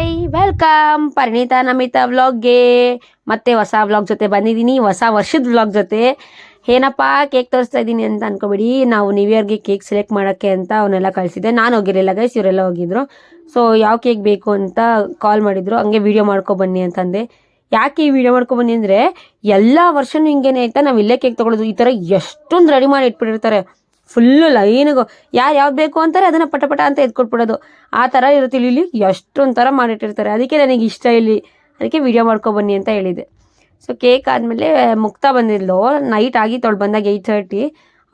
Hi welcome Parinita Namita ವ್ಲಾಗ್ಗೆ ಮತ್ತೆ ಹೊಸ ವ್ಲಾಗ್ ಜೊತೆ ಬಂದಿದ್ದೀನಿ. ಹೊಸ ವರ್ಷದ ವ್ಲಾಗ್ ಜೊತೆ. ಏನಪ್ಪ ಕೇಕ್ ತೋರಿಸ್ತಾ ಇದ್ದೀನಿ ಅಂತ ಅನ್ಕೋಬೇಡಿ. ನಾವು ನ್ಯೂ ಇಯರ್ಗೆ ಕೇಕ್ ಸೆಲೆಕ್ಟ್ ಮಾಡೋಕ್ಕೆ ಅಂತ ಅವನ್ನೆಲ್ಲ ಕಳಿಸಿದ್ದೆ. ನಾನು ಹೋಗಿರಲಿಲ್ಲ ಗೈಸ್ ಇವರೆಲ್ಲ ಹೋಗಿದ್ರು. ಸೊ ಯಾವ ಕೇಕ್ ಬೇಕು ಅಂತ ಕಾಲ್ ಮಾಡಿದ್ರು. ಹಂಗೆ ವಿಡಿಯೋ ಮಾಡ್ಕೊ ಬನ್ನಿ ಅಂತಂದೆ. ಯಾಕೆ ಈ ವಿಡಿಯೋ ಮಾಡ್ಕೊಬನ್ನಿ ಅಂದರೆ, ಎಲ್ಲ ವರ್ಷನೂ ಹಿಂಗೇನೆ ಆಯ್ತಾ? ನಾವು ಇಲ್ಲೇ ಕೇಕ್ ತೊಗೊಳೋದು. ಈ ಥರ ಎಷ್ಟೊಂದು ರೆಡಿ ಮಾಡಿ ಇಟ್ಬಿಟ್ಟಿರ್ತಾರೆ. ಫುಲ್ಲು ಲೈನ್ಗೂ ಯಾರು ಯಾವ್ದು ಬೇಕು ಅಂತಾರೆ ಅದನ್ನು ಪಟ ಪಟ ಅಂತ ಎತ್ಕೊಟ್ಬಿಡೋದು. ಆ ಥರ ಇರುತ್ತೆ ಇಲ್ಲಿ ಎಷ್ಟೊಂದು ಥರ ಮಾಡಿಟ್ಟಿರ್ತಾರೆ. ಅದಕ್ಕೆ ನನಗೆ ಇಷ್ಟ ಇಲ್ಲಿ. ಅದಕ್ಕೆ ವಿಡಿಯೋ ಮಾಡ್ಕೊಬನ್ನಿ ಅಂತ ಹೇಳಿದೆ. ಸೊ ಕೇಕ್ ಆದಮೇಲೆ ಮುಕ್ತ ಬಂದಿದ್ಲು. ನೈಟ್ ಆಗಿತ್ತು ಅವಳು ಬಂದಾಗ ಏಯ್ಟ್ ತರ್ಟಿ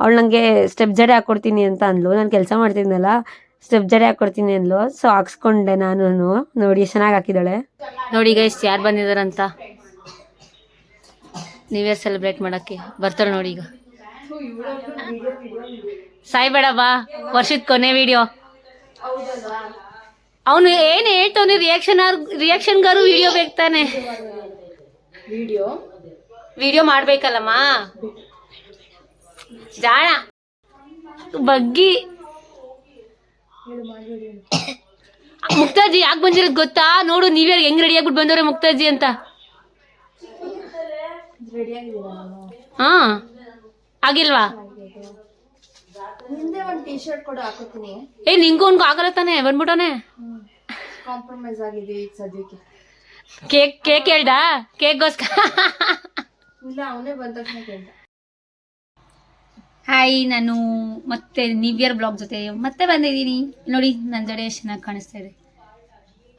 ಅವಳು ನನಗೆ ಸ್ಟೆಪ್ ಜಡೆ ಹಾಕ್ಕೊಡ್ತೀನಿ ಅಂತ ಅಂದ್ಲು. ನಾನು ಕೆಲಸ ಮಾಡ್ತಿದ್ನಲ್ಲ ಸ್ಟೆಪ್ ಜಡೆ ಹಾಕ್ಕೊಡ್ತೀನಿ ಅಂದ್ಲು. ಸೊ ಹಾಕ್ಸ್ಕೊಂಡೆ ನಾನು ನೋಡಿ, ಚೆನ್ನಾಗಿ ಹಾಕಿದ್ದಾಳೆ. ನೋಡಿ ಎಷ್ಟು ಯಾರು ಬಂದಿದ್ದಾರಂತ ನ್ಯೂ ಇಯರ್ ಸೆಲೆಬ್ರೇಟ್ ಮಾಡೋಕ್ಕೆ. ಬರ್ತಾಳೆ ನೋಡಿ ಈಗ. ಸಾಯ್ಬೇಡ ಬಾ ವರ್ಷದ ಕೊನೆ ವಿಡಿಯೋ ಅವನು ಏನು ಹೇಳ್ತಾನೆ ರಿಯಾಕ್ಷನ್ ರಿಯಾಕ್ಷನ್ಗಾರು ವಿಡಿಯೋ ಬೇಕಾನೆ ವಿಡಿಯೋ ವಿಡಿಯೋ ಮಾಡ್ಬೇಕಲ್ಲಮ್ಮ. ಜಾಣ. ಬಗ್ಗಿ. ಮುಕ್ತಾಜಿ ಯಾಕೆ ಬಂದಿರೋದು ಗೊತ್ತಾ? ನೋಡು ನೀವ್ಯಾರು ಹೆಂಗ್ ರೆಡಿ ಆಗ್ಬಿಟ್ಟು ಬಂದವ್ರೆ ಮುಕ್ತಾಜಿ ಅಂತ. ಹಾ. ಆಗಿಲ್ವಾ ಹಿಂದೆ ಒಂದು ಟೀ ಶರ್ಟ್ ಕೂಡ ಹಾಕೋತೀನಿ. ಏ ನಿಂಗೂ ಒಂದು ಆಗಲ್ಲ ತಾನೆ ಕಾಂಪ್ರಮೈಸ್ ಈಗ ಸದ್ಯಕ್ಕೆ. ಕೇಕ್ ಕೇಕ್ ಹೇಳ್ದ ಕೇಕ್ಗೋಸ್ಕರ? ಇಲ್ಲ ಅವನೇ ಬಂದ ತಕ್ಷಣ ಕೇಳ್ದ. ಹಾಯ್ ನಾನು ಮತ್ತೆ ನ್ಯೂ ಇಯರ್ ಬ್ಲಾಗ್ ಜೊತೆ ಮತ್ತೆ ಬಂದಿದ್ದೀನಿ. ನೋಡಿ ನನ್ನ ಜಡೆ ಎಷ್ಟು ಚೆನ್ನಾಗಿ ಕಾಣಿಸ್ತಾ ಇದೆ.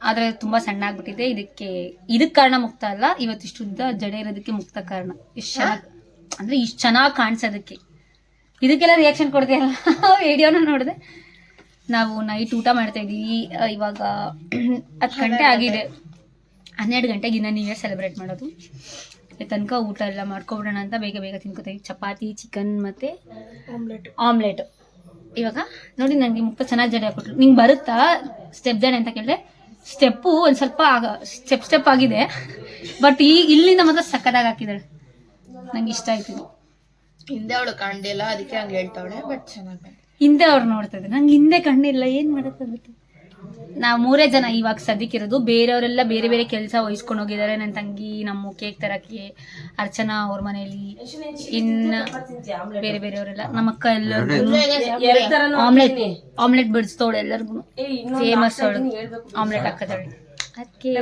ಆದರೆ ತುಂಬ ಸಣ್ಣ ಆಗ್ಬಿಟ್ಟಿದೆ. ಇದಕ್ಕೆ ಇದಕ್ಕೆ ಕಾರಣ ಮುಕ್ತ ಅಲ್ಲ. ಇವತ್ತಿಷ್ಟು ಉದ್ದ ಜಡೆ ಇರೋದಕ್ಕೆ ಮುಕ್ತ ಕಾರಣ. ಇಷ್ಟು ಚೆನ್ನಾಗಿ ಅಂದರೆ ಇಷ್ಟು ಚೆನ್ನಾಗಿ ಕಾಣಿಸೋದಕ್ಕೆ. ಇದಕ್ಕೆಲ್ಲ ರಿಯಾಕ್ಷನ್ ಕೊಡ್ತೀಯಲ್ಲ? ವಿಡಿಯೋನ ನೋಡಿದೆ. ನಾವು ನೈಟ್ ಊಟ ಮಾಡ್ತಾ ಇದ್ದೀವಿ ಇವಾಗ ಹತ್ತು ಗಂಟೆ ಆಗಿದೆ. ಹನ್ನೆರಡು ಗಂಟೆಗೆ ಇನ್ನು ನ್ಯೂ ಇಯರ್ ಸೆಲೆಬ್ರೇಟ್ ಮಾಡೋದು. ತನಕ ಊಟ ಎಲ್ಲ ಮಾಡ್ಕೊಬಿಡೋಣ ಅಂತ ಬೇಗ ಬೇಗ ತಿನ್ಕೋತೀವಿ. ಚಪಾತಿ ಚಿಕನ್ ಮತ್ತು ಆಮ್ಲೆಟ್ ಆಮ್ಲೆಟ್ ಇವಾಗ ನೋಡಿ ನನಗೆ ಮುಕ್ತ ಚೆನ್ನಾಗಿ ಜಡೆ ಹಾಕ್ಬಿಟ್ರು ನಿಂಗೆ ಬರುತ್ತಾ? ಸ್ಟೆಪ್ ಜಡೆ ಅಂತ ಕೇಳಿದೆ ಸ್ಟೆಪ್ಪು ಒಂದು ಸ್ವಲ್ಪ ಸ್ಟೆಪ್ ಸ್ಟೆಪ್ ಆಗಿದೆ. ಬಟ್ ಈ ಇಲ್ಲಿಂದ ಮಾತ್ರ ಸಕ್ಕದಾಗಿ ಹಾಕಿದ್ದಾಳೆ. ನಂಗೆ ಇಷ್ಟ ಆಯ್ತು ಇದು ಹಿಂದೆ ಅವಳು ಕಂಡಿಲ್ಲ ಅದಕ್ಕೆ ಹಂಗೆ ಹೇಳ್ತಾವಳೆ ಬಟ್ ಚೆನ್ನಾಗಿ ಹಿಂದೆ ಅವ್ರು ನೋಡ್ತಾ ಇದ್ದಾರೆ ನಂಗೆ ಹಿಂದೆ ಕಣ್ಣಿಲ್ಲ ಏನು ಮಾಡೋಕ್ಕಾಗುತ್ತೆ ನಾವು ಮೂರೇ ಜನ ಇವಾಗ ಸದ್ಯಕ್ಕಿರೋದು ಬೇರೆಯವರೆಲ್ಲ ಬೇರೆ ಬೇರೆ ಕೆಲಸ ವಹಿಸ್ಕೊಂಡು ಹೋಗಿದ್ದಾರೆ. ನನ್ನ ತಂಗಿ ನಮ್ಮ ಕೇಕ್ ತರಕ್ಕೆ ಅರ್ಚನಾ ಅವ್ರ ಮನೆಯಲ್ಲಿ ಇನ್ನು ಬೇರೆ ಬೇರೆಯವರೆಲ್ಲ ನಮ್ಮ ಅಕ್ಕ ಎಲ್ಲರಿಗೂ ಆಮ್ಲೆಟ್ ಆಮ್ಲೆಟ್ ಬಿಡಿಸ್ತವಳು ಎಲ್ಲರಿಗೂ. ಫೇಮಸ್ ಅವಳು. ಆಮ್ಲೆಟ್ ಹಾಕದವಳು. ಅದಕ್ಕೆ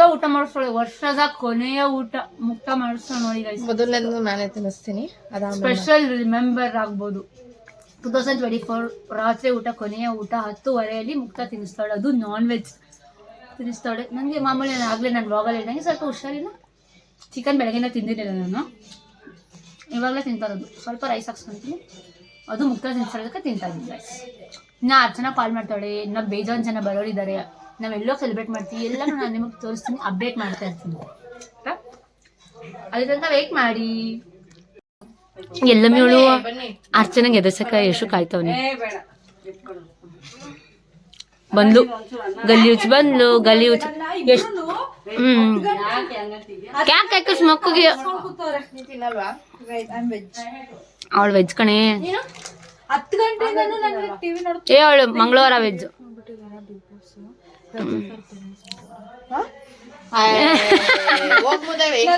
ಮುಕ್ತ ಊಟ ಮಾಡಿಸ್ಕೊಳ್ಳಿ ವರ್ಷದ ಕೊನೆಯ ಊಟ ಮುಕ್ತ ಮಾಡಿಸ್ತಾಳೆ ನೋಡಿ. ಮೊದಲನೇದು ನಾನೇ ತಿನ್ನಿಸ್ತೀನಿ. ಸ್ಪೆಷಲ್ ರಿಮೆಂಬರ್ ಆಗ್ಬೋದು. ಟೂ ತೌಸಂಡ್ ಟ್ವೆಂಟಿ ಫೋರ್ ರಾತ್ರಿ ಊಟ ಕೊನೆಯ ಊಟ ಹತ್ತುವರೆಯಲ್ಲಿ ಮುಕ್ತ ತಿನ್ನಿಸ್ತಾಳೆ. ಅದು ನಾನ್ ವೆಜ್ ತಿನ್ನಿಸ್ತಾಳೆ. ನನಗೆ ಮಾಮೂಲಿ ನಾನು ಆಗಲೇ ನಾನು ಬ್ಲಾಗಲ್ಲಿ ನನಗೆ ಸ್ವಲ್ಪ ಹುಷಾರಿಲ್ಲ. ಚಿಕನ್ ಬೆಳಗ್ಗೆನ ತಿಂದಿರಲಿಲ್ಲ ನಾನು. ಇವಾಗಲೇ ತಿಂತಾರದು. ಸ್ವಲ್ಪ ರೈಸ್ ಹಾಕ್ಸ್ಕೊಂತೀನಿ. ಅದು ಮುಕ್ತ ತಿನ್ಸೋದಕ್ಕೆ ತಿಂತಾ ಇದ್ದೀನಿ ರೈಸ್ ಇನ್ನು ಅರ್ಚನ ಕಾಲ್ ಮಾಡ್ತಾಳೆ. ಇನ್ನು ಬೇಜಾನ್ ಜನ ಬರೋರಿದ್ದಾರೆ. ನಾವೆಲ್ಲೋ ಸೆಲೆಬ್ರೇಟ್ ಮಾಡ್ತೀವಿ ಎಲ್ಲನೂ ನಾನು ನಿಮಗೆ ತೋರಿಸ್ತೀನಿ ಅಪ್ಡೇಟ್ ಮಾಡ್ತಾ ಇರ್ತೀನಿ. ಅದ್ರ ತನಕ ವೇಟ್ ಮಾಡಿ. ಎಲ್ಲಮ್ಮಿ ಅವಳು ಅರ್ಚನೆಗೆ ಎದುರ್ಸಕ ಎಷ್ಟು ಕಾಯ್ತವನೆ. ಬಂದ್ಲು. ಗಲಿಯೂಚ್ ಬಂದ್ಲು ಗಲಿಯೂಚ್ ಎಷ್ಟು ಹ್ಮ್. ಕ್ಯಾಕ್ ಹಾಕಿಸ್ ಮಕ್ಕಳಿಗೆ ತಿನ್ನಲ್ವಾ ಅವಳು ವೆಜ್ ಕಣೆ. ಏ ಅವಳು ಮಂಗಳವಾರ ವೆಜ್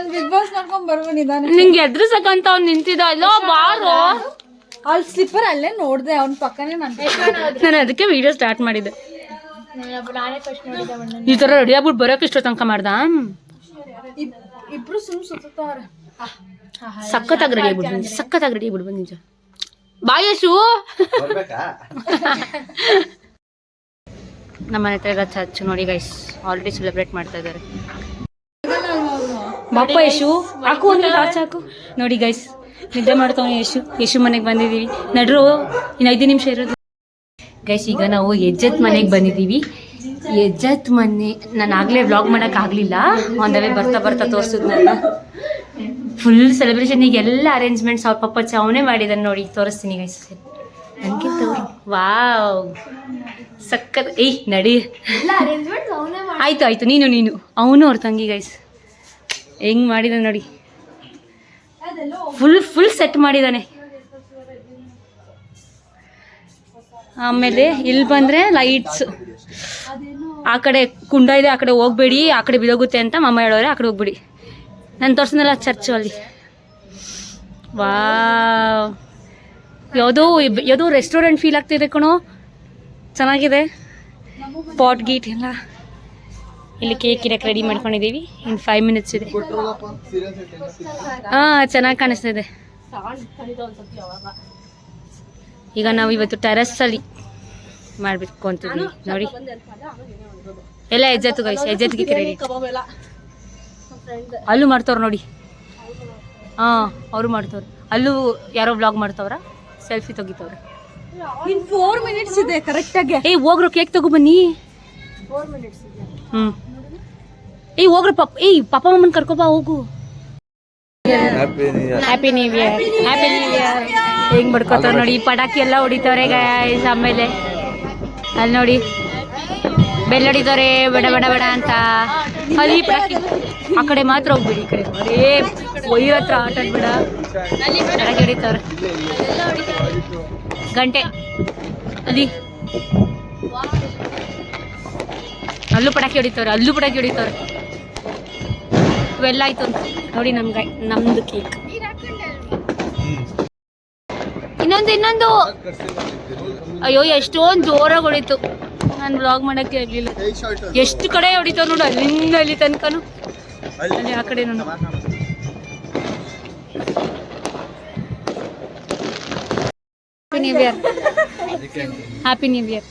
ಬಿಗ್ ಬಾಸ್ ನೋಡ್ಕೊಂಡ್ ಬರ್ಬೋದು ನಿಧಾನ ನಿಂಗೆ ಎದ್ರಿಸಕಂತ ಅವ್ನು ನಿಂತಿದ್ದ? ಅಲ್ಲೋ ಬಾರೋ. ಅವ್ಳ ಸ್ಲಿಪ್ಪರ್ ಅಲ್ಲೇ ನೋಡ್ದೆ ಅವ್ನ ಪಕ್ಕನೇ ನಾನು ನಾನು ಅದಕ್ಕೆ ವಿಡಿಯೋ ಸ್ಟಾರ್ಟ್ ಮಾಡಿದ್ದೆ ಈ ತರ ರೆಡಿ ಆಗ್ಬಿಟ್ಟು ಬರೋಕೆ ಇಷ್ಟ ತನಕ ಮಾಡ್ದ? ಇಬ್ರು ಸುಮ್ ಸುತ್ತವ್ರೆ ಸಖತ್ತಾಗಿ ರೆಡಿ ಆಗ್ಬಿಟ್ಟು ಬಂದಿ ಸಖತ್ತಾಗಿ ರೆಡಿ ಆಗ್ಬಿಟ್ಟು ಬಂದಿ ನಿಜ. ಬಾಯಶು ನಮ್ಮ ಮನೆ ಹತ್ರ ಇರೋ ಚರ್ಚ್ ನೋಡಿ ಗೈಸ್ ಆಲ್ರೆಡಿ ಸೆಲೆಬ್ರೇಟ್ ಮಾಡ್ತಾ ಇದ್ದಾರೆ. ಬಾಪ ಯಶು ಹಾಕು ಒಂದು ಟಾರ್ಚ್ ಹಾಕು. ನೋಡಿ ಗೈಸ್ ನಿದ್ದೆ ಮಾಡ್ತಾವೆ ಯಶು ಯಶು ಮನೆಗೆ ಬಂದಿದ್ದೀವಿ. ನಡ್ರು ಇನ್ನು ಐದು ನಿಮಿಷ ಇರೋದು. ಗೈಸ್ ಈಗ ನಾವು ಯಜ್ಜತ್ ಮನೆಗೆ ಬಂದಿದ್ದೀವಿ. ಯಜ್ಜತ್ ಮನೆ ನಾನು ಆಗಲೇ ವ್ಲಾಗ್ ಮಾಡೋಕ್ಕಾಗಲಿಲ್ಲ ಆನ್ ದ ವೇ ಬರ್ತಾ ಬರ್ತಾ ತೋರಿಸಿದ್ ನಾನು. ಫುಲ್ ಸೆಲೆಬ್ರೇಷನ್ ಈಗ ಎಲ್ಲ ಅರೇಂಜ್ಮೆಂಟ್ಸ್ ಅವ್ರ ಪಪ್ಪ ಅವನೇ ಮಾಡಿದ್ದಾನೆ ನೋಡಿ ತೋರಿಸ್ತೀನಿ ಗೈಸ್ ವಾವ್. ಸಕ್ಕತ್. ಏಯ್ ನಡಿ. ಆಯ್ತು ಆಯ್ತು. ನೀನು ನೀನು. ಅವನು ಅವ್ರ ತಂಗಿ ಗೈಸ್ ಹೆಂಗ್ ಮಾಡಿದ ನೋಡಿ. ಫುಲ್ ಫುಲ್ ಸೆಟ್ ಮಾಡಿದಾನೆ. ಆಮೇಲೆ ಇಲ್ಲಿ ಬಂದರೆ ಲೈಟ್ಸ್ ಆ ಕಡೆ ಕುಂಡ ಇದೆ ಆ ಕಡೆ ಹೋಗ್ಬೇಡಿ ಆ ಕಡೆ ಬಿದೋಗುತ್ತೆ ಅಂತ ಮಾಮ ಹೇಳೋರೆ ಆ ಕಡೆ ಹೋಗ್ಬೇಡಿ. ನಾನು ತೋರಿಸಿದ್ನಲ್ಲ ಚರ್ಚು ಅಲ್ಲಿ. ವಾ ಯಾವುದೋ ಯಾವುದೋ ರೆಸ್ಟೋರೆಂಟ್ ಫೀಲ್ ಆಗ್ತಿದೆ ಕಣೋ. ಚೆನ್ನಾಗಿದೆ. ಪಾಟ್ ಗೀಟ್ ಎಲ್ಲ. ಇಲ್ಲಿ ಕೇಕ್ ಇರಕ್ಕೆ ರೆಡಿ ಮಾಡ್ಕೊಂಡಿದ್ದೀವಿ. ಇನ್ನು ಫೈವ್ ಮಿನಿಟ್ಸ್ ಇದೆ. ಹಾಂ, ಚೆನ್ನಾಗಿ ಕಾಣಿಸ್ತಿದೆ. ಈಗ ನಾವು ಇವತ್ತು ಟೆರಸ್ಸಲ್ಲಿ ಮಾಡಬೇಕು ಅಂತಿದ್ದೀವಿ ನೋಡಿ. ಎಲ್ಲ ಎಜ್ಜತ್ತು ಗೈಸ್ ಹೆಜ್ಜೆತ್ಗೆ ರೆಡಿ ಅಲ್ಲೂ ಮಾಡ್ತವ್ರು ನೋಡಿ. ಹಾಂ, ಅವರು ಮಾಡ್ತವ್ರು. ಅಲ್ಲೂ ಯಾರೋ ಬ್ಲಾಗ್ ಮಾಡ್ತವ್ರ? ಸೆಲ್ಫಿ ತೆಗಿತವ್ರೆ. ಇನ್ ಫೋರ್ ಮಿನಿಟ್ಸ್ ಇದೆ ಕರೆಕ್ಟಾಗಿ ಏಯ್ ಹೋಗ್ರು ಕೇಕ್ ತಗೋ ಬನ್ನಿ. ಹ್ಞೂ ಏಯ್ ಹೋಗ್ರು ಪಪ್ಪ ಏಯ್ ಪಾಪ ಮಮ್ಮನ್ ಕರ್ಕೊಬಾ ಹೋಗು. Happy new year happy new year ಹೆಂಗ್ ಬಡ್ಕೋತಾರ ನೋಡಿ ಪಟಾಕಿ ಎಲ್ಲ ಹೊಡಿತವ್ರೆ ಗಾಯ್ಸ್ ಆಮೇಲೆ. ಅಲ್ಲಿ ನೋಡಿ. ಬೆಲ್ಲ ಹೊಡಿತವ್ರೆ ಬಡ ಬಡ ಬಡ ಅಂತ. ಅಲ್ಲಿ ಪಟಾಕಿ ಆ ಕಡೆ ಮಾತ್ರ ಹೋಗ್ಬಿಡಿ, ಈ ಕಡೆ. ಅರೇ ಒಯ್ಯೋ ಹತ್ರ ಆಟ ಆಡ್ಬೇಡ. ಪಟಾಕಿ ಗಂಟೆ. ಅಲ್ಲಿ. ಅಲ್ಲೂ ಪಟಾಕಿ ಹೊಡಿತವ್ರೆ ಅಲ್ಲೂ ಪಟಾಕಿ ಹೊಡಿತವ್ರೆ ಇವೆಲ್ಲ ಆಯ್ತು ಅಂತ. ನೋಡಿ ನಮ್ಗೆ ನಮ್ದು ಕೇಕ್. ಇನ್ನೊಂದು ಇನ್ನೊಂದು. ಅಯ್ಯೋ, ಎಷ್ಟೊಂದು ಜೋರಾಗಿ ಹೊಡಿತು ನಾನು ಬ್ಲಾಗ್ ಮಾಡಕ್ಕೆ ಆಗಲಿಲ್ಲ ಎಷ್ಟು ಕಡೆ ಹೊಡಿತಾವ ನೋಡು ಅಲ್ಲಿಂದ ಅಲ್ಲಿ ತನಕನು. ಅಲ್ಲಿ. ಆ ಕಡೆ ನೋಡು. Happy new year happy new year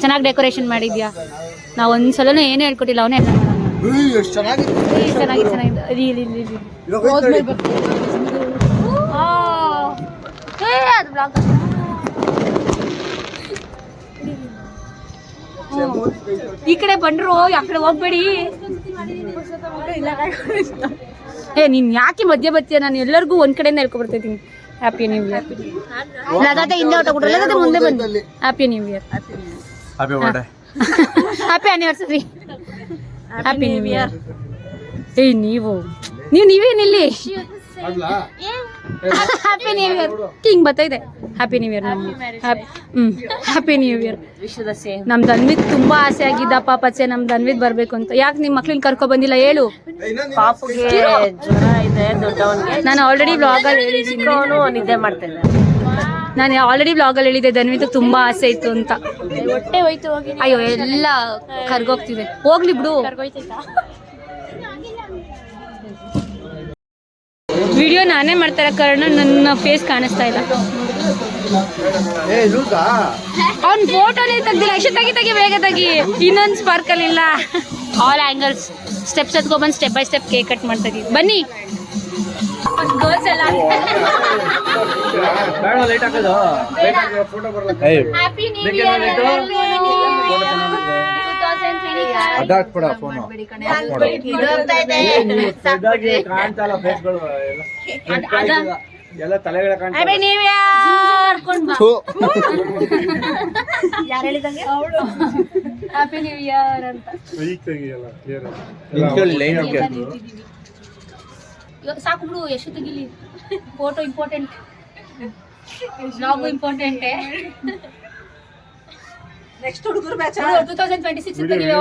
ಚೆನ್ನಾಗಿ ಡೆಕೋರೇಷನ್ ಮಾಡಿದ್ಯಾ? ನಾವು ಒಂದ್ಸಲನೂ ಏನು ಹೇಳ್ಕೊಟ್ಟಿಲ್ಲ ಅವನೇ ಚೆನ್ನಾಗಿ ಚೆನ್ನಾಗಿದೆ ಇಲ್ಲಿ ಇಲ್ಲಿ ಇಲ್ಲಿ ಇಲ್ಲಿ. ಆ, ಏ, ಅದು vlog. ಈ ಕಡೆ ಬಂದ್ರು ಆ ಕಡೆ ಹೋಗ್ಬೇಡಿ. ಏ ನೀನ್ ಯಾಕೆ ಮಧ್ಯ ಬರ್ತೀಯ? ನಾನು ಎಲ್ಲರಿಗೂ ಒಂದ್ ಕಡೆಯಿಂದ ಹೇಳ್ಕೊಬರ್ತಿದ್ದೀನಿ ಹ್ಯಾಪಿ ನ್ಯೂ ಇಯರ್ ಲಗಾತೆ ಹಿಂದೆ ಕೊಡ್ರಿ ಲಗಾತೆ ಮುಂದೆ ಬಂದು. Happy new year happy birthday happy anniversary happy new year ಏಯ್ ನೀವು. ನೀವು ನೀವೇನಿಲ್ಲಿ? ಹ್ಯಾಪಿ ನ್ಯೂ ಇಯರ್ ಹಿಂಗ್ ಇದೆ. ಹ್ಯಾಪಿ ನ್ಯೂ ಇಯರ್ ನಮ್ಮ ಹ್ಮ್. ಹ್ಯಾಪಿ ನ್ಯೂ ಇಯರ್ ನಮ್ಮ ಧನ್ವಿತ್ ತುಂಬಾ ಆಸೆ ಆಗಿದ್ದಪ್ಪ ಪಚ್ಚೆ ನಮ್ಮ ಧನ್ವಿತ್ ಬರ್ಬೇಕು ಅಂತ. ಯಾಕೆ ನಿಮ್ ಮಕ್ಳನ್ನ ಕರ್ಕೊ ಬಂದಿಲ್ಲ? ಹೇಳು. ನಾನು ಆಲ್ರೆಡಿ ಬ್ಲಾಗ್ ಅಲ್ಲಿ ಹೇಳಿದ್ದೀನಿ. ನಿದ್ದೆ ಮಾಡ್ತೇನೆ ನಾನು ಆಲ್ರೆಡಿ ಬ್ಲಾಗ್ ಅಲ್ಲಿ ಹೇಳಿದ್ದೆ ಧನ್ವಿತ್ ತುಂಬಾ ಆಸೆ ಇತ್ತು ಅಂತ. ಹೊಟ್ಟೆ ಹೋಯ್ತು ಹೋಗಿ ಅಯ್ಯೋ ಎಲ್ಲ ಕರ್ಗೋಗ್ತಿದೆ ಹೋಗ್ಲಿ ಬಿಡು. ವಿಡಿಯೋ ನಾನೇ ಮಾಡ್ತಾ ಇರೋ ಕಾರಣ ನನ್ನ ಫೇಸ್ ಕಾಣಿಸ್ತಾ ಇಲ್ಲ. ಅವ್ನ ಫೋಟೋನೇ ತೆಗ್ದಿಲ್ಲ. ಎಷ್ಟು ತೆಗಿ ತೆಗಿ ಬೇಗ ತೆಗಿ. ಇನ್ನೊಂದು ಸ್ಪಾರ್ಕಲ್ ಇಲ್ಲ. ಆಲ್ ಆಂಗಲ್ಸ್ ಸ್ಟೆಪ್ಸ್ ಬಂದು step by step cake cut ಮಾಡ್ತಾ ಇದೀವಿ. ಬನ್ನಿ. ಗರ್ಲ್ಸ್ ಎಲ್ಲ. ಹ್ಯಾಪಿ ನ್ಯೂ ಇಯರ್ ಅದಾಕ್ಬಿಡ ಫೋನ್. ಕಾಣ್ತಲ್ಲ ಫೇಸ್ಗಳು ಎಲ್ಲ. ತಲೆಗಳ ಕಾಣ್ತಾ happy new year happy new year ಅಂತ. ಸಾಕು ಬಿಡು ಎಷ್ಟು ತೆಗಿಲಿ? ಫೋಟೋ ಇಂಪಾರ್ಟೆಂಟ್ ಬ್ಲಾಗು ಇಂಪಾರ್ಟೆಂಟೇ ನೆಕ್ಸ್ಟ್ ಹುಡುಗರು batch two thousand twenty six ತೆಗಿವಿ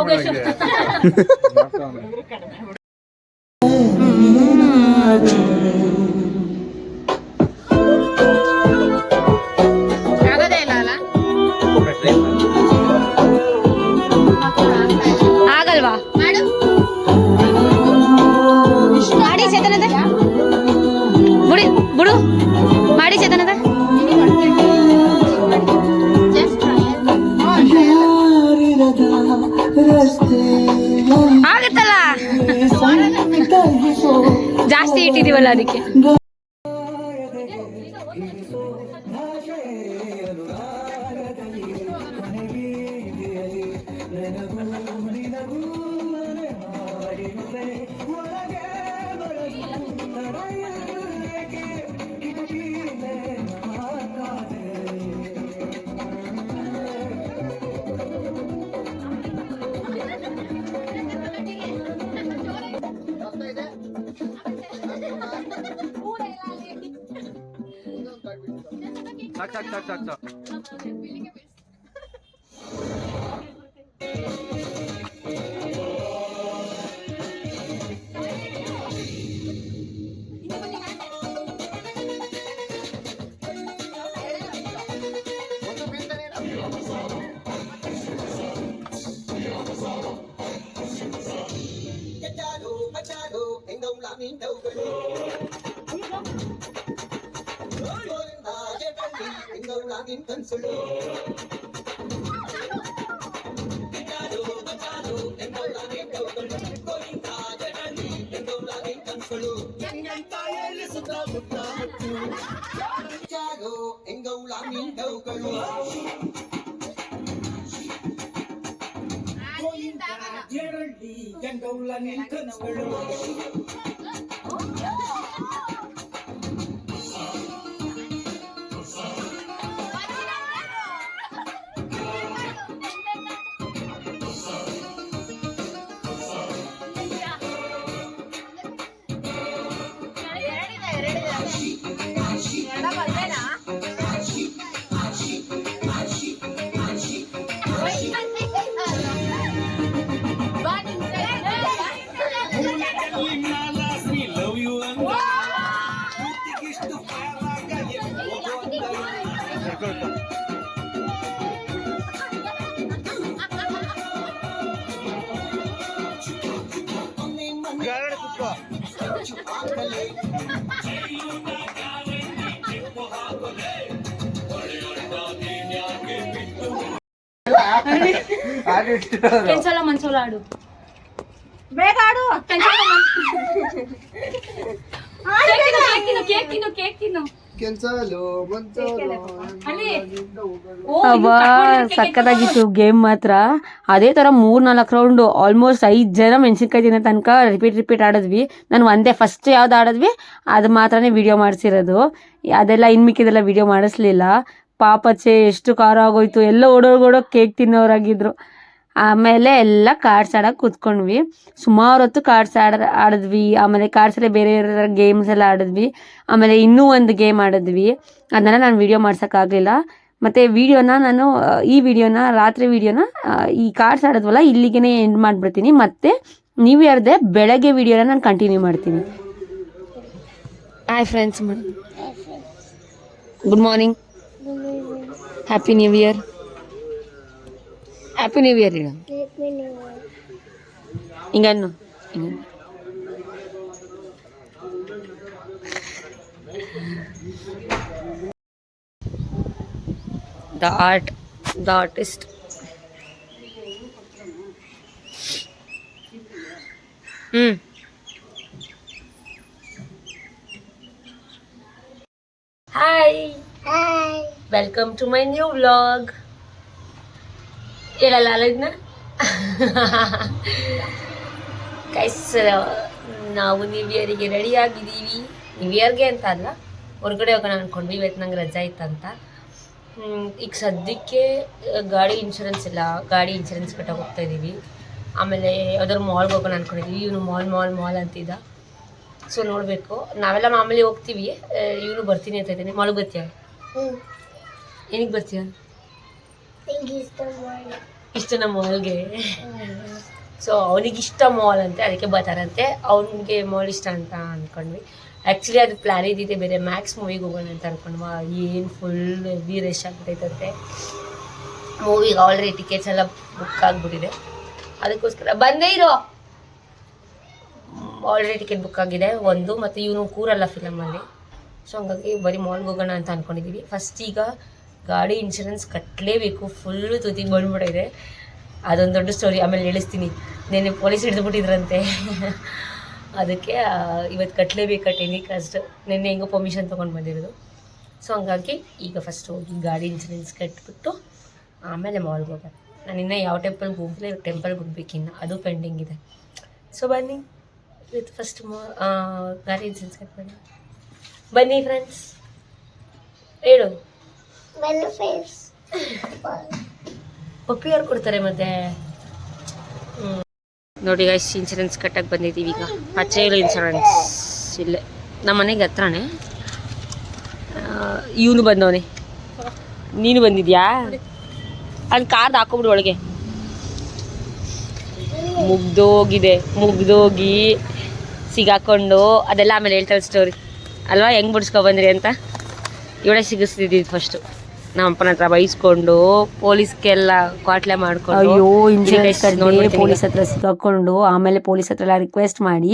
वाला देखिए। ಜಾಸ್ತಿ ಇಟ್ಟಿದೀವಲ್ಲ ಅದಕ್ಕೆ ಸಾಕ್ ಸಾಕ್ ಸಾಕ್ ಸಾಕ್ ಸಾಕ್ பார்த்தேன்னு சொல்லு ಯಾರೋ ಎಂಗೌಳ ನಿಂಗೌಗಳು ಗೋವಿಂದ ಎರಳ್ಳಿ ಎಂಗೌಳ ನಿಂಗಗಳು ಕೆನ್ಸಲ ಮನ್ಸೋಲ ಆಡು ಬೇಗ ಆಡು ಕೇಕ್ ತಿನ್ನು ಕೇಕ್ ತಿನ್ನು ಅಲ್ಲಿ ಅಬ್ಬಾ ಸಕ್ಕತ್ತಾಗಿತ್ತು ಗೇಮ್ ಮಾತ್ರ. ಅದೇ ಥರ ಮೂರ್ ನಾಲ್ಕು ರೌಂಡು ಆಲ್ಮೋಸ್ಟ್ ಐದು ಜನ ಮೆಣಸಿನ್ಕಾಯಿ ತಿನ್ನೋ ತನಕ ರಿಪೀಟ್ ರಿಪೀಟ್ ಆಡಿದ್ವಿ. ನಾನು ಒಂದೇ ಫಸ್ಟ್ ಯಾವ್ದು ಆಡಿದ್ವಿ ಅದು ಮಾತ್ರನೇ ವಿಡಿಯೋ ಮಾಡಿಸಿರೋದು. ಅದೆಲ್ಲ ಇನ್ನು ಮಿಕ್ಕಿದೆಲ್ಲ ವಿಡಿಯೋ ಮಾಡಿಸ್ಲಿಲ್ಲ. ಪಾಪಚ್ಚೆ ಎಷ್ಟು ಖಾರ ಆಗೋಯ್ತು. ಎಲ್ಲ ಓಡೋರ್ಗೋಡೋ ಕೇಕ್ ತಿನ್ನೋರಾಗಿದ್ರು. ಆಮೇಲೆ ಎಲ್ಲ ಕಾರ್ಡ್ಸ್ ಆಡೋಕೆ ಕೂತ್ಕೊಂಡ್ವಿ. ಸುಮಾರು ಹೊತ್ತು ಕಾರ್ಡ್ಸ್ ಆಡ, ಆಡಿದ್ವಿ. ಆಮೇಲೆ ಕಾರ್ಡ್ಸಲ್ಲೇ ಬೇರೆ ಬೇರೆ ಗೇಮ್ಸ್ ಎಲ್ಲ ಆಡಿದ್ವಿ. ಆಮೇಲೆ ಇನ್ನೂ ಒಂದು ಗೇಮ್ ಆಡಿದ್ವಿ. ಅದನ್ನೆಲ್ಲ ನಾನು ವಿಡಿಯೋ ಮಾಡ್ಸೋಕ್ಕಾಗಲಿಲ್ಲ ಮತ್ತು ವಿಡಿಯೋನ ನಾನು, ಈ ವಿಡಿಯೋನ ರಾತ್ರಿ ವಿಡಿಯೋನ ಈ ಕಾರ್ಡ್ಸ್ ಆಡೋದ್ವಲ್ಲ ಇಲ್ಲಿಗೆ ಎಂಡ್ ಮಾಡಿಬಿಡ್ತೀನಿ. ಮತ್ತೆ ನೀವು ಯಾರದೇ ಬೆಳಗ್ಗೆ ವಿಡಿಯೋನ ನಾನು ಕಂಟಿನ್ಯೂ ಮಾಡ್ತೀನಿ. Hi friends good morning happy new year happy new year ಹೇಳು ಹಿಂಗನ್ನು ಹಿಂಗನ್ನು the art the artist hmm hi hi welcome to my new vlog ಹೇಳಲ್ಲ ಅಲ್ಲ ಇದನ್ನ? ನಾವು ನ್ಯೂ ಇಯರಿಗೆ ರೆಡಿ ಆಗಿದ್ದೀವಿ. ನ್ಯೂ ಇಯರ್ಗೆ ಅಂತ ಅಲ್ಲ ಹೊರಗಡೆ ಹೋಗೋಣ ಅಂದ್ಕೊಂಡ್ವಿ ಇವತ್ತು ನಂಗೆ ರಜಾ ಇತ್ತಂತ ಈಗ ಸದ್ಯಕ್ಕೆ ಗಾಡಿ ಇನ್ಶೂರೆನ್ಸ್ ಇಲ್ಲ. ಗಾಡಿ ಇನ್ಶೂರೆನ್ಸ್ ಕಟ್ಟಕ್ಕೆ ಹೋಗ್ತಾ ಇದ್ದೀವಿ ಆಮೇಲೆ ಯಾವ್ದಾದ್ರು ಮಾಲ್ಗೆ ಹೋಗೋಣ ಅಂದ್ಕೊಂಡಿದ್ವಿ ಇವನು ಮಾಲ್ ಮಾಲ್ ಮಾಲ್ ಅಂತಿದ್ದ ಸೊ ನೋಡಬೇಕು. ನಾವೆಲ್ಲ ಮಾಮೂಲಿ ಹೋಗ್ತೀವಿ. ಇವನು ಬರ್ತೀನಿ ಅಂತ ಇದ್ದೀನಿ. ಮಾಲ್ಗೆ ಬರ್ತೀಯ ಏನಕ್ಕೆ ಬರ್ತೀಯ? ಇಷ್ಟನ ಮಾಲ್ಗೆ ಸೊ ಅವನಿಗೆ ಇಷ್ಟ ಮಾಲ್ ಅಂತೆ ಅದಕ್ಕೆ ಬರ್ತಾರಂತೆ. ಅವನಿಗೆ ಮಾಲ್ ಇಷ್ಟ ಅಂತ ಅಂದ್ಕೊಂಡ್ವಿ ಆ್ಯಕ್ಚುಲಿ ಅದು ಪ್ಲ್ಯಾನ್ ಇದ್ದಿದೆ ಬೇರೆ. ಮ್ಯಾಕ್ಸ್ ಮೂವಿಗೆ ಹೋಗೋಣ ಅಂತ ಅಂದ್ಕೊಂಡ್ವಾ ಏನು ಫುಲ್ ಹೆವಿ ರಶ್ ಆಗ್ಬಿಟ್ಟೈತಂತೆ. ಮೂವಿಗೆ ಆಲ್ರೆಡಿ ಟಿಕೆಟ್ಸ್ ಎಲ್ಲ ಬುಕ್ ಆಗಿಬಿಟ್ಟಿದೆ. ಅದಕ್ಕೋಸ್ಕರ ಬಂದೇ ಇರೋ. ಆಲ್ರೆಡಿ ಟಿಕೆಟ್ ಬುಕ್ ಆಗಿದೆ. ಒಂದು ಮತ್ತು ಇವನು ಕೂರಲ್ಲ ಫಿಲಮಲ್ಲಿ ಸೊ ಹಂಗಾಗಿ ಬರೀ ಮಾಲ್ಗೆ ಹೋಗೋಣ ಅಂತ ಅಂದ್ಕೊಂಡಿದ್ದೀವಿ ಫಸ್ಟ್ ಈಗ ಗಾಡಿ ಇನ್ಶೂರೆನ್ಸ್ ಕಟ್ಟಲೇಬೇಕು ಫುಲ್ಲು ತುದಿ ಬಂದ್ಬಿಟ್ಟಿದೆ. ಅದೊಂದು ದೊಡ್ಡ ಸ್ಟೋರಿ ಆಮೇಲೆ ಹೇಳಿಸ್ತೀನಿ. ನೆನ್ನೆ ಪೊಲೀಸ್ ಹಿಡಿದುಬಿಟ್ಟಿದ್ರಂತೆ. ಅದಕ್ಕೆ ಇವತ್ತು ಕಟ್ಟಲೇಬೇಕು ಎನಿ ಕಷ್ಟ ನಿನ್ನೆ ಹೆಂಗೋ ಪರ್ಮಿಷನ್ ತೊಗೊಂಡು ಬಂದಿರೋದು. ಸೊ ಹಂಗಾಗಿ ಈಗ ಫಸ್ಟ್ ಹೋಗಿ ಗಾಡಿ ಇನ್ಶೂರೆನ್ಸ್ ಕಟ್ಬಿಟ್ಟು ಆಮೇಲೆ ಮಾಲ್ಗೆ ಹೋಗೋಣ. ನಾನು ಇನ್ನೂ ಯಾವ ಟೆಂಪಲ್ಗೆ ಹೋಗಲೇ ಟೆಂಪಲ್ಗೆ ಹೋಗ್ಬೇಕಿನ್ನು ಅದು ಪೆಂಡಿಂಗ್ ಇದೆ. ಸೊ ಬನ್ನಿ. ವಿತ್ ಫಸ್ಟ್ ಗಾಡಿ ಇನ್ಶೂರೆನ್ಸ್ ಕಟ್ಬೇಡಿ. ಬನ್ನಿ ಫ್ರೆಂಡ್ಸ್ ಹೇಳು. ಅವ್ರು ಕೊಡ್ತಾರೆ ಮತ್ತೆ? ನೋಡಿ ಗೈಸ್ ಇನ್ಸೂರೆನ್ಸ್ ಕಟ್ಟಕ್ಕೆ ಬಂದಿದ್ದೀವಿ ಈಗ. ಪಚ್ಚೇಲು ಇನ್ಸೂರೆನ್ಸ್ ಇಲ್ಲೇ. ನಮ್ಮ ಮನೆಗೆ ಹತ್ರನೇ. ಇವನು ಬಂದವನೇ. ನೀನು ಬಂದಿದ್ಯಾ? ಅಲ್ಲಿ ಕಾರ್ದು ಹಾಕೊಬಿಡು ಒಳಗೆ. ಮುಗ್ದೋಗಿದೆ, ಮುಗ್ದೋಗಿ ಸಿಗಾಕೊಂಡು ಅದೆಲ್ಲ ಆಮೇಲೆ ಹೇಳ್ತಾರೆ ಸ್ಟೋರಿ ಅಲ್ವಾ? ಹೆಂಗೆ ಬಿಡಿಸ್ಕೊ ಬಂದ್ರಿ ಅಂತ? ಇವಳೆ ಸಿಗಿಸ್ತಿದ್ದೀವಿ ಫಸ್ಟು ನಮ್ಮ ಅಪ್ಪನ ಹತ್ರ ಬೈಸ್ಕೊಂಡು ಪೊಲೀಸ್ಗೆಲ್ಲ ಕ್ವಾಟ್ಲೆ ಮಾಡ್ಕೊಂಡು ಅಯ್ಯೋ ಇನ್ಶೂರೆನ್ಸ್ ಕಟ್ಟಿ ಪೊಲೀಸ್ ಹತ್ರ ಸಿಕ್ಕಾಕೊಂಡು ಆಮೇಲೆ ಪೊಲೀಸ್ ಹತ್ರ ಎಲ್ಲ ರಿಕ್ವೆಸ್ಟ್ ಮಾಡಿ.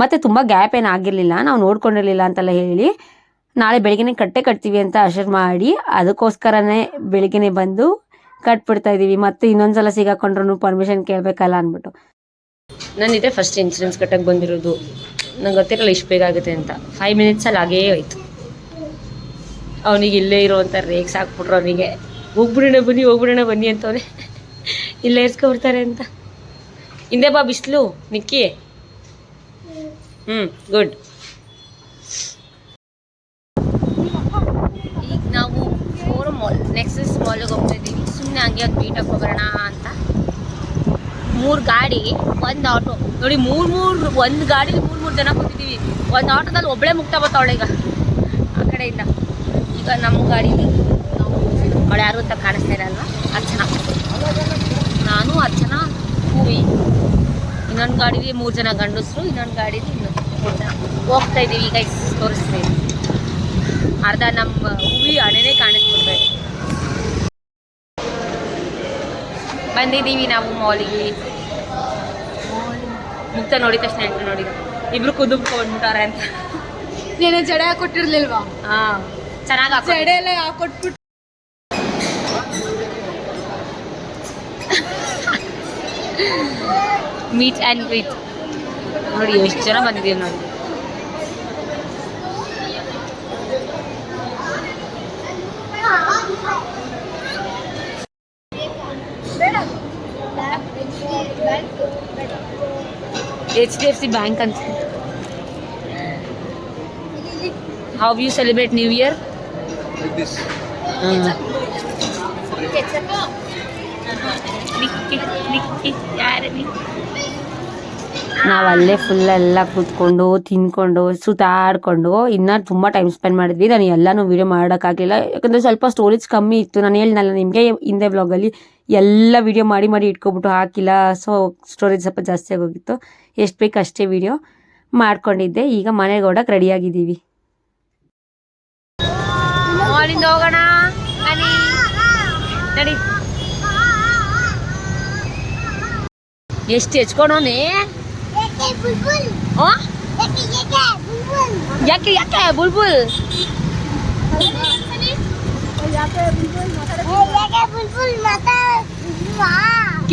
ಮತ್ತೆ ತುಂಬಾ ಗ್ಯಾಪ್ ಏನು ಆಗಿರ್ಲಿಲ್ಲ. ನಾವು ನೋಡ್ಕೊಂಡಿರ್ಲಿಲ್ಲ ಅಂತೆಲ್ಲ ಹೇಳಿ. ನಾಳೆ ಬೆಳಿಗ್ಗೆನೆ ಕಟ್ಟೆ ಕಟ್ತೀವಿ ಅಂತ ಅಶರ್ ಮಾಡಿ. ಅದಕ್ಕೋಸ್ಕರನೇ ಬೆಳಿಗ್ಗೆನೆ ಬಂದು ಕಟ್ಬಿಡ್ತಾ ಇದೀವಿ. ಮತ್ತೆ ಇನ್ನೊಂದ್ಸಲ ಸಿಗಾಕೊಂಡ್ರು ಪರ್ಮಿಷನ್ ಕೇಳಬೇಕಲ್ಲ ಅಂದ್ಬಿಟ್ಟು. ನನ್ನಿದೆ ಫಸ್ಟ್ ಇನ್ಸೂರೆನ್ಸ್ ಕಟ್ಟಕ್ಕೆ ಬಂದಿರೋದು. ನಂಗೆ ಗೊತ್ತಿರಲ್ಲ ಇಷ್ಟು ಬೇಗ ಆಗುತ್ತೆ ಅಂತ. ಫೈವ್ ಮಿನಿಟ್ಸಲ್ಲಿ ಆಗೇ ಹೋಯ್ತು. ಅವನಿಗೆ ಇಲ್ಲೇ ಇರುವಂಥ ರೇಕ್ಸ್ ಹಾಕ್ಬಿಟ್ರು ಅವನಿಗೆ. ಹೋಗ್ಬಿಡೋಣ ಬನ್ನಿ ಹೋಗ್ಬಿಡೋಣ ಬನ್ನಿ ಅಂತವ್ರೆ ಇಲ್ಲೇ ಇರ್ಸ್ಕೊಬಿಡ್ತಾರೆ ಅಂತ. ಹಿಂದೆ ಬಾ ಬಿಸಿಲು, ನಿಕ್ಕಿ. ಹ್ಞೂ ಗುಡ್. ಈಗ ನಾವು ಫೋರ್ ಮಾಲ್ ನೆಕ್ಸಸ್ ಮಾಲ್ಗೆ ಹೋಗ್ತಾ ಇದ್ದೀವಿ. ಸುಮ್ಮನೆ ಹಂಗೆ ಒಂದು ಮೀಟಕ್ಕೆ ಹೋಗೋಣ ಅಂತ. ಮೂರು ಗಾಡಿ, ಒಂದು ಆಟೋ ನೋಡಿ ಮೂರು ಮೂರು, ಒಂದು ಗಾಡಿಲಿ ಮೂರು ಮೂರು ಜನ ಕೂತಿದ್ದೀವಿ. ಒಂದು ಆಟೋದಲ್ಲಿ ಒಬ್ಬಳೇ ಮುಗ್ತಾ ಬರ್ತಾವಳೆ ಈಗ, ಆ ಕಡೆಯಿಂದ. ನಮ್ಮ ಗಾಡಿ ನಾವು ಅವಳು ಯಾರು ಅಂತ ಕಾಣಿಸ್ತಾ ಇರಲ್ವ ಅರ್ಚನಾ. ನಾನು ಅರ್ಚನಾ ಹೂವಿ. ಇನ್ನೊಂದು ಗಾಡಿಲಿ ಮೂರು ಜನ ಗಂಡಸರು ಇನ್ನೊಂದು ಗಾಡೀಲಿ ಇನ್ನೊಂದು ಮೂರು ಜನ. ಹೋಗ್ತಾ ಇದ್ದೀವಿ ಈಗ ತೋರಿಸ್ತೀನಿ. ಅರ್ಧ ನಮ್ಮ ಹೂವಿ ಹಣೆನೇ ಕಾಣಿಸ್ಬಿಡ್ಬೇಕು ಬಂದಿದ್ದೀವಿ ನಾವು ಮಾಲಿಗೆ. ಮುಕ್ತ ನೋಡಿದ ತಕ್ಷಣ ಹೇಳ್ತು ನೋಡಿ ಇಬ್ರು ಕುದುಬ್ಕೊಂಡ್ಬಿಟ್ಟಾರೆ ಅಂತ. ನೀನು ಜಡ ಕೊಟ್ಟಿರ್ಲಿಲ್ವಾ ಹಾ. ಚೆನ್ನಾಗಿ ಜಡೆ ಎಲ್ಲ ಹಾಕೊಟ್ಬಿಟ್ಟು ಮೀಟ್ ಆ್ಯಂಡ್ ಗ್ರೀಟ್ ನೋಡಿ ಎಷ್ಟು ಜನ ಬಂದಿದ್ದೀವಿ ನೋಡಿ. H D F C bank ಅಂತ. How you celebrate new year ನಾವು ಅಲ್ಲೇ ಫುಲ್ ಎಲ್ಲ ಕೂತ್ಕೊಂಡು, ತಿನ್ಕೊಂಡು, ಸುತ್ತಾಡ್ಕೊಂಡು, ಇನ್ನ ತುಂಬಾ ಟೈಮ್ ಸ್ಪೆಂಡ್ ಮಾಡಿದ್ವಿ. ನಾನು ಎಲ್ಲಾನು ವಿಡಿಯೋ ಮಾಡೋಕ್ಕಾಗಲಿಲ್ಲ. ಯಾಕಂದ್ರೆ ಸ್ವಲ್ಪ ಸ್ಟೋರೇಜ್ ಕಮ್ಮಿ ಇತ್ತು. ನಾನು ಹೇಳಿದ್ನಲ್ಲ ನಿಮಗೆ ಹಿಂದೆ ಬ್ಲಾಗಲ್ಲಿ ಎಲ್ಲ ವಿಡಿಯೋ ಮಾಡಿ ಮಾಡಿ ಇಟ್ಕೊಬಿಟ್ಟು ಹಾಕಿಲ್ಲ. ಸೊ ಸ್ಟೋರೇಜ್ ಸ್ವಲ್ಪ ಜಾಸ್ತಿ ಆಗೋಗಿತ್ತು. ಎಷ್ಟು ಬೇಕು ಅಷ್ಟೇ ವಿಡಿಯೋ ಮಾಡ್ಕೊಂಡಿದ್ದೆ. ಈಗ ಮನೆಗೆ ಹೊಡಕ್ಕೆ ರೆಡಿಯಾಗಿದ್ದೀವಿ ಮಾಲಿಂದ ಹೋಗೋಣ. ನಡಿ ನಡಿ. ಎಷ್ಟು ಹೆಚ್ಕೊಂಡವನೇ ಯಾಕೆ ಯಾಕೆ ಬುಲ್ಬುಲ್?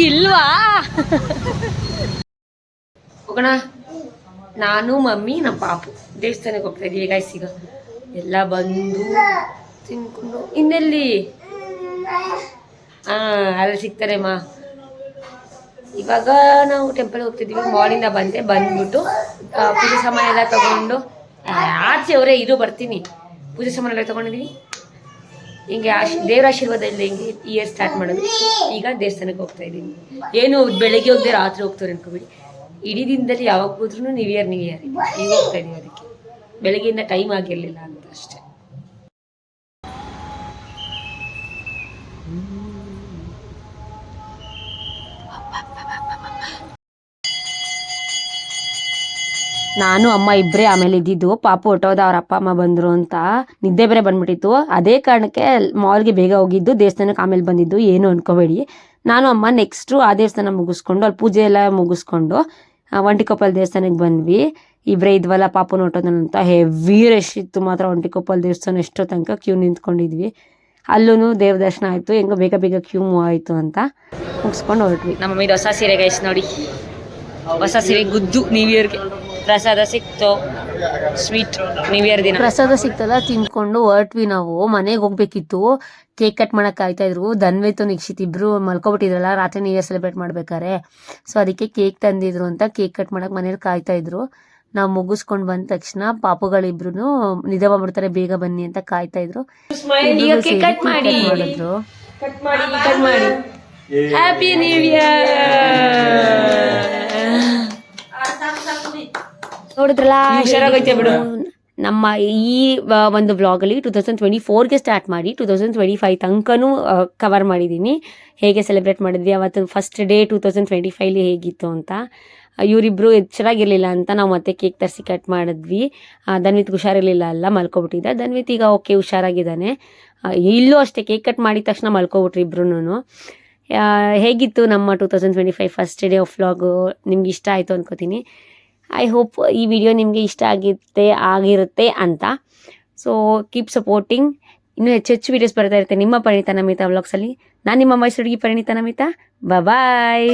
ಇಲ್ವಾ ಹೋಗೋಣ. ನಾನು, ಮಮ್ಮಿ, ನಮ್ಮ ಪಾಪು ದೇವಸ್ಥಾನಕ್ಕೆ ಹೋಗ್ತಾ ಗೈಸ್ ಈಗ. ಎಲ್ಲ ಬಂದು ತಿನ್ಕೊಂಡು. ಇನ್ನೆಲ್ಲಿ? ಹಾ ಅಲ್ಲಿ ಸಿಗ್ತಾರೆ ಮಾ. ಇವಾಗ ನಾವು ಟೆಂಪಲ್ ಹೋಗ್ತಿದ್ದೀವಿ ಮಾರ್ನಿಂದ ಬಂದೆ, ಬಂದ್ಬಿಟ್ಟು ಪೂಜೆ ಸಾಮಾನು ಎಲ್ಲ ತಗೊಂಡು ಆಚೆ ಅವರೇ ಇದು ಬರ್ತೀನಿ. ಪೂಜೆ ಸಾಮಾನು ಎಲ್ಲ ತಗೊಂಡಿದ್ದೀವಿ ಹಿಂಗೆ ಆಶ್, ದೇವ್ರ ಆಶೀರ್ವಾದದಿಂದ ಹಿಂಗೆ ಇಯರ್ ಸ್ಟಾರ್ಟ್ ಮಾಡೋದು. ಈಗ ದೇವಸ್ಥಾನಕ್ಕೆ ಹೋಗ್ತಾ ಇದ್ದೀನಿ. ಏನು, ಬೆಳಗ್ಗೆ ಹೋಗದೆ ರಾತ್ರಿ ಹೋಗ್ತಾರೆ ಅನ್ಕೋಬೇಡಿ. ಇಡೀ ದಿನದಲ್ಲಿ ಯಾವಾಗ ಹೋದ್ರೂ ನ್ಯೂ ಇಯರ್ ನ್ಯೂ ಇಯರ್ ಹೋಗ್ತಾ ಇದೀವಿ ಅದಕ್ಕೆ. ಬೆಳಗ್ಗೆಯಿಂದ ಟೈಮ್ ಆಗಿರಲಿಲ್ಲ ಅಂತ ಅಷ್ಟೇ. ನಾನು ಅಮ್ಮ ಇಬ್ಬರೇ ಆಮೇಲೆ ಇದ್ದಿದ್ದು. ಪಾಪ ಹೊಟ್ಟೋದ ಅವ್ರ ಅಪ್ಪ, ಅಮ್ಮ ಬಂದರು ಅಂತ ನಿದ್ದೆ ಬೇರೆ ಬಂದ್ಬಿಟ್ಟಿತ್ತು. ಅದೇ ಕಾರಣಕ್ಕೆ ಮಾಲ್ಗೆ ಬೇಗ ಹೋಗಿದ್ದು, ದೇವಸ್ಥಾನಕ್ಕೆ ಆಮೇಲೆ ಬಂದಿದ್ದು. ಏನು ಅನ್ಕೋಬೇಡಿ. ನಾನು ಅಮ್ಮ ನೆಕ್ಸ್ಟು ಆ ದೇವಸ್ಥಾನ ಮುಗಿಸ್ಕೊಂಡು, ಅಲ್ಲಿ ಪೂಜೆ ಎಲ್ಲ ಮುಗಿಸ್ಕೊಂಡು ಒಂಟಿಕೊಪ್ಪಲ್ ದೇವಸ್ಥಾನಕ್ಕೆ ಬಂದ್ವಿ. ಇಬ್ಬರೇ ಇದ್ವಲ್ಲ ಪಾಪು ಹೊಟ್ಟೋದನಂತ ಹೆವಿ ರಶ್ ಇತ್ತು ಮಾತ್ರ ಒಂಟಿಕೊಪ್ಪಲ್ ದೇವಸ್ಥಾನ ಎಷ್ಟೋ ತನಕ ಕ್ಯೂ ನಿಂತ್ಕೊಂಡಿದ್ವಿ. ಅಲ್ಲೂ ದೇವ್ರ ದರ್ಶನ ಆಯಿತು. ಹೆಂಗೋ ಬೇಗ ಬೇಗ ಕ್ಯೂ ಮೂವ್ ಆಯಿತು ಅಂತ ಮುಗಿಸ್ಕೊಂಡು ಹೊರಟ್ವಿ. ನಮ್ಮ ಮಮ್ಮಿದು ಹೊಸ ಸೀರೆ ಗೈಸ್ ನೋಡಿ. ಹೊಸ ಸೀರೆ ಗುದ್ದು ನ್ಯೂ ಇಯರ್ಗೆ ಪ್ರಸಾದ ಸಿಕ್ತು. ಸ್ವೀಟ್ ನ್ಯೂ ಇಯರ್ ದಿನ. ಪ್ರಸಾದ ಸಿಕ್ತಲ್ಲ ತಿನ್ಕೊಂಡು ಹೊರಟ್ವಿ ನಾವು. ಮನೆಗೆ ಹೋಗ್ಬೇಕಿತ್ತು. ಕೇಕ್ ಕಟ್ ಮಾಡಕ್ ಆಯ್ತಾ ಇದ್ರು. ದನ್ವೇತು ನಿಕ್ಷಿತ್ ಇಬ್ರು ಮಲ್ಕೊಬಿಟ್ಟಿದ್ರಲ್ಲ ರಾತ್ರಿ ನ್ಯೂ ಇಯರ್ ಸೆಲೆಬ್ರೇಟ್ ಮಾಡ್ಬೇಕಾರೆ. ಸೊ ಅದಕ್ಕೆ ಕೇಕ್ ತಂದಿದ್ರು ಅಂತ ಕೇಕ್ ಕಟ್ ಮಾಡಕ್ ಮನೇಲಿ ಕಾಯ್ತಾ ಇದ್ರು. ನಾವು ಮುಗಿಸ್ಕೊಂಡ್ ಬಂದ ತಕ್ಷಣ ಪಾಪುಗಳಿಬ್ರು ನಿಧ ಮಾಡ್ಬಿಡ್ತಾರೆ ಬೇಗ ಬನ್ನಿ ಅಂತ ಕಾಯ್ತಾ ಇದ್ರು. ಈಗ ಇಬ್ರಿಗೂ ಕಟ್ ಮಾಡಿ. ಮಾಡಿದ್ರು. ಕಟ್ ಮಾಡಿ ಕಟ್ ಮಾಡಿ. ಹ್ಯಾಪಿ ನ್ಯೂ ಇಯರ್ ನೋಡಿದ್ರಲ್ಲ ಹುಷಾರಾಗೈತೆ ಬಿಡು. ನಮ್ಮ ಈ ಒಂದು ವ್ಲಾಗಲ್ಲಿ ಟು ತೌಸಂಡ್ ಟ್ವೆಂಟಿ ಫೋರ್ಗೆ ಸ್ಟಾರ್ಟ್ ಮಾಡಿ ಟು ತೌಸಂಡ್ ಟ್ವೆಂಟಿ ಫೈವ್ ತನಕನೂ ಕವರ್ ಮಾಡಿದ್ದೀನಿ ಹೇಗೆ ಸೆಲೆಬ್ರೇಟ್ ಮಾಡಿದ್ವಿ? ಅವತ್ತು first day two thousand twenty ಫೈವ್ಲಿ ಹೇಗಿತ್ತು ಅಂತ. ಇವರಿಬ್ಬರು ಎಚ್ಚರಾಗಿರಲಿಲ್ಲ ಅಂತ ನಾವು ಮತ್ತೆ ಕೇಕ್ ತರಿಸಿ ಕಟ್ ಮಾಡಿದ್ವಿ. ಧನ್ವಿತ್ ಹುಷಾರಿರಲಿಲ್ಲ ಅಲ್ಲ, ಮಲ್ಕೊಬಿಟ್ಟಿದ್ದ. ಧನ್ವಿತ್ ಈಗ ಓಕೆ ಹುಷಾರಾಗಿದ್ದಾನೆ. ಇಲ್ಲೂ ಅಷ್ಟೇ ಕೇಕ್ ಕಟ್ ಮಾಡಿದ ತಕ್ಷಣ ಮಲ್ಕೊಬಿಟ್ರು ಇಬ್ರು ಹೇಗಿತ್ತು ನಮ್ಮ two thousand twenty five first day of vlog ನಿಮ್ಗೆ ಇಷ್ಟ ಆಯಿತು ಅನ್ಕೋತೀನಿ. ಐ ಹೋಪ್ ಈ ವಿಡಿಯೋ ನಿಮಗೆ ಇಷ್ಟ ಆಗಿರುತ್ತೆ ಆಗಿರುತ್ತೆ ಅಂತ. ಸೊ ಕೀಪ್ ಸಪೋರ್ಟಿಂಗ್ ಇನ್ನೂ ಹೆಚ್ಚು ಹೆಚ್ಚು ವೀಡಿಯೋಸ್ ಬರ್ತಾ ಇರುತ್ತೆ ನಿಮ್ಮ ಪರಿಣಿತ ನಮಿತಾ ವ್ಲಾಗ್ಸಲ್ಲಿ ನಾನು ನಿಮ್ಮ ಮೈಸೂರಿಗೆ ಪರಿಣಿತ ನಮಿತಾ. ಬಾಯ್